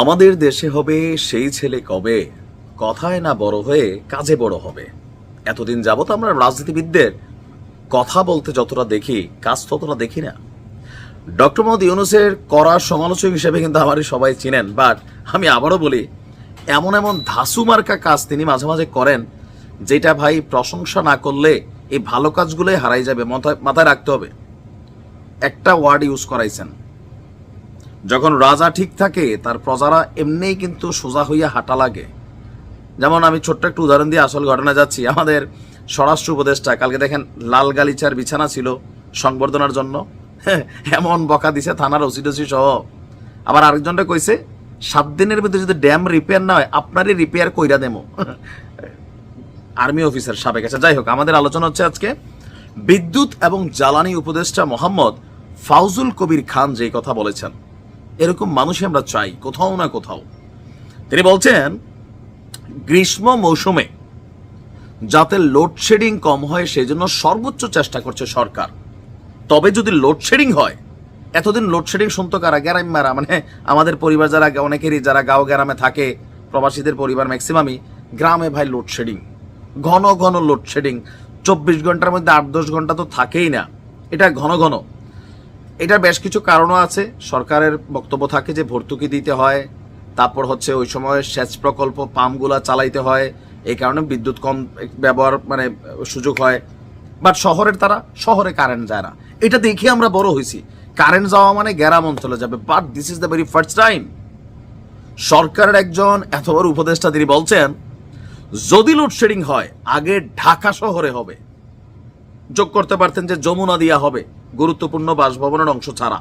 আমাদের দেশে হবে সেই ছেলে কবে? কথায় না বড় হয়ে কাজে বড় হবে। এতদিন যাবত আমরা রাজনীতিবিদদের কথা বলতে যতটা দেখি, কাজ ততটা দেখি না। ডক্টর মোহাম্মদ ইউনুসের করার সমালোচক হিসেবে কিন্তু আমারই সবাই চিনেন, বাট আমি আবারও বলি, এমন এমন ধাসু মার্কা কাজ তিনি মাঝে মাঝে করেন, যেটা ভাই প্রশংসা না করলে এই ভালো কাজগুলোই হারাই যাবে, মাথায় রাখতে হবে। একটা ওয়ার্ড ইউজ করাইছেন। যখন রাজা ঠিক থাকে, তার প্রজারা এমনিই কিন্তু সোজা হইয়া হাঁটা লাগে। যেমন আমি ছোট্ট একটু উদাহরণ দিয়ে আসল ঘটনা যাচ্ছি। আমাদের স্বরাষ্ট্র উপদেষ্টা, কালকে দেখেন লাল গালিচার বিছানা ছিল সংবর্ধনার জন্য। এমন বকা দিছে থানার ওসিডসি সহ। আবার আরেকজনটা কইছে, সাত দিনের ভিতরে যদি ড্যাম রিপেয়ার না হয়, আপনারই রিপেয়ার কইরা দেবো আর্মি অফিসার সাবেক আছে। যাই হোক, আমাদের আলোচনা হচ্ছে আজকে বিদ্যুৎ এবং জ্বালানি উপদেষ্টা মোহাম্মদ ফাউজুল কবির খান যে কথা বলেছেন। এরকম মানুষই আমরা চাই, কোথাও না কোথাও। তিনি বলছেন, গ্রীষ্ম মৌসুমে যাতে লোডশেডিং কম হয়, সেজন্য সর্বোচ্চ চেষ্টা করছে সরকার। তবে যদি লোডশেডিং হয়, এতদিন লোডশেডিং শুনতো কারা? গ্রামারা মানে আমাদের পরিবার যারা, অনেকেরই যারা গাঁও গ্রামে থাকে, প্রবাসীদের পরিবার ম্যাক্সিমামই গ্রামে ভাই লোডশেডিং ঘন ঘন লোডশেডিং চব্বিশ ঘণ্টার মধ্যে আট দশ ঘণ্টা তো থাকেই না। এটা ঘন ঘন। এটার বেশ কিছু কারণও আছে। সরকারের বক্তব্য থাকে যে ভর্তুকি দিতে হয়, তারপর হচ্ছে ওই সময় সেচ প্রকল্প পাম্পগুলা চালাইতে হয়, এই কারণে বিদ্যুৎ কম ব্যবহার মানে সুযোগ হয়। বাট শহরের তারা, শহরে কারেন্ট যায় না। এটা দেখে আমরা বড় হয়েছি। কারেন্ট যাওয়া মানে গ্যারাম অঞ্চলে যাবে। But this is the very first time সরকারের একজন এত বড় উপদেষ্টা তিনি বলছেন, যদি লোডশেডিং হয়, আগে ঢাকা শহরে হবে। যোগ করতে পারতেন যে যমুনা দিয়া হবে। গুরুত্বপূর্ণ বাসভবনের অংশ ছাড়া।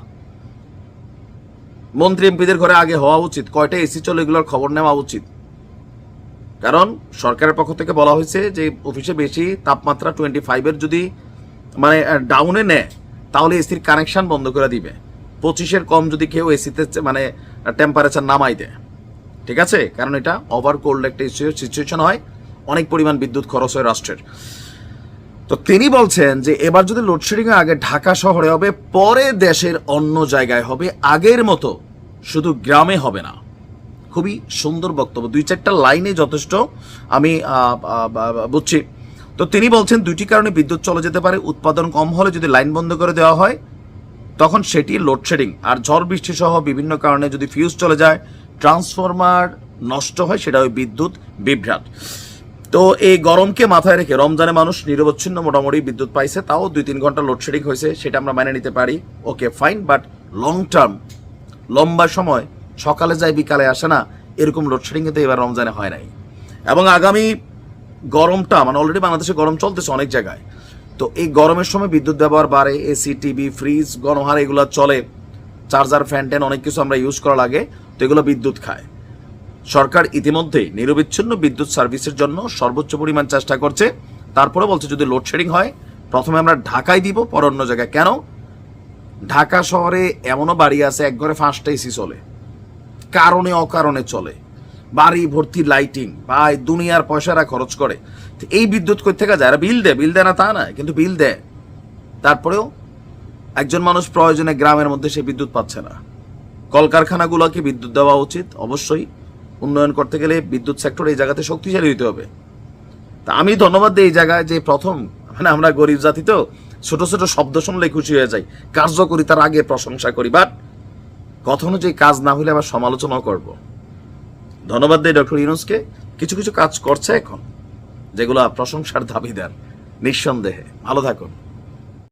মন্ত্রী এমপিদের ঘরে আগে হওয়া উচিত, কয়টা এসি চলে এগুলোর খবর নেওয়া উচিত। কারণ সরকারের পক্ষ থেকে বলা হয়েছে যে অফিসে বেশি তাপমাত্রা টোয়েন্টি ফাইভের যদি মানে ডাউনে নেয়, তাহলে এসির কানেকশন বন্ধ করে দিবে। পঁচিশের কম যদি কেউ এসিতে মানে টেম্পারেচার নামাই দেয়। ঠিক আছে? কারণ এটা ওভার কোল্ড একটা সিচুয়েশন হয়, অনেক পরিমাণ বিদ্যুৎ খরচ হয় রাষ্ট্রের। তো তিনি বলছেন যে এবার যদি লোডশেডিং আগে ঢাকা শহরে হবে, পরে দেশের অন্য জায়গায় হবে, আগের মতো শুধু গ্রামে হবে না। খুবই সুন্দর বক্তব্য। দুই চারটা লাইনে যথেষ্ট আমি বুঝছি। তো তিনি বলছেন দুইটি কারণে বিদ্যুৎ চলে যেতে পারে, উৎপাদন কম হলে যদি লাইন বন্ধ করে দেওয়া হয়, তখন সেটি লোডশেডিং আর ঝড় বৃষ্টি সহ বিভিন্ন কারণে যদি ফিউজ চলে যায় ট্রান্সফরমার নষ্ট হয়, সেটা ওই বিদ্যুৎ বিভ্রাট। তো এই গরমকে মাথায় রেখে রমজানে মানুষ নিরবচ্ছিন্ন মোটামুটি বিদ্যুৎ পাইছে, তাও দুই তিন ঘণ্টা লোডশেডিং হয়েছে, সেটা আমরা মেনে নিতে পারি। Okay fine but long term লম্বা সময়, সকালে যায়, বিকালে আসে না, এরকম লোডশেডিং কিন্তু এবার রমজানে হয় নাই। এবং আগামী গরমটা মানে অলরেডি বাংলাদেশে গরম চলতেছে অনেক জায়গায়, তো এই গরমের সময় বিদ্যুৎ ব্যবহার বাড়ে এসি টিভি ফ্রিজ গণহার, এগুলো চলে। চার্জার ফ্যান ট্যান অনেক কিছু আমরা ইউজ করা লাগে, তো এগুলো বিদ্যুৎ খায়। সরকার ইতিমধ্যে নিরবিচ্ছিন্ন বিদ্যুৎ সার্ভিসের জন্য সর্বোচ্চ পরিমাণ চেষ্টা করছে। তারপরে বলছে যদি লোডশেডিং হয়, প্রথমে আমরা ঢাকায় দিব, পর অন্য জায়গায়। কেন? ঢাকা শহরে এমনও বাড়ি আছে এক ঘরে পাঁচটা এসি চলে। কারণে অকারণে চলে। বাড়ি ভর্তি লাইটিং বা দুনিয়ার পয়সারা খরচ করে। এই বিদ্যুৎ কই থেকে যায়? বিল দেয় বিল দেয় না তা না কিন্তু বিল দেয় তারপরেও একজন মানুষ প্রয়োজনে গ্রামের মধ্যে সে বিদ্যুৎ পাচ্ছে না। কলকারখানাগুলোকে বিদ্যুৎ দেওয়া উচিত, অবশ্যই। উন্নয়ন করতে গেলে বিদ্যুৎ সেক্টর এই জায়গাতে শক্তিশালী হইতে হবে। তা আমি ধন্যবাদ দিই এই জায়গায় যে প্রথম মানে আমরা গরিব জাতি তো, ছোট ছোট শব্দ শুনলে খুশি হয়ে যাই। কার্যকরি তার আগে প্রশংসা করি বাট কথা অনুযায়ী কাজ না হলে আবার সমালোচনাও করব। ধন্যবাদ দিই ডক্টর ইউনুসকে। কিছু কিছু কাজ করছে এখন, যেগুলো প্রশংসার দাবিদার নিঃসন্দেহে। ভালো থাকুন।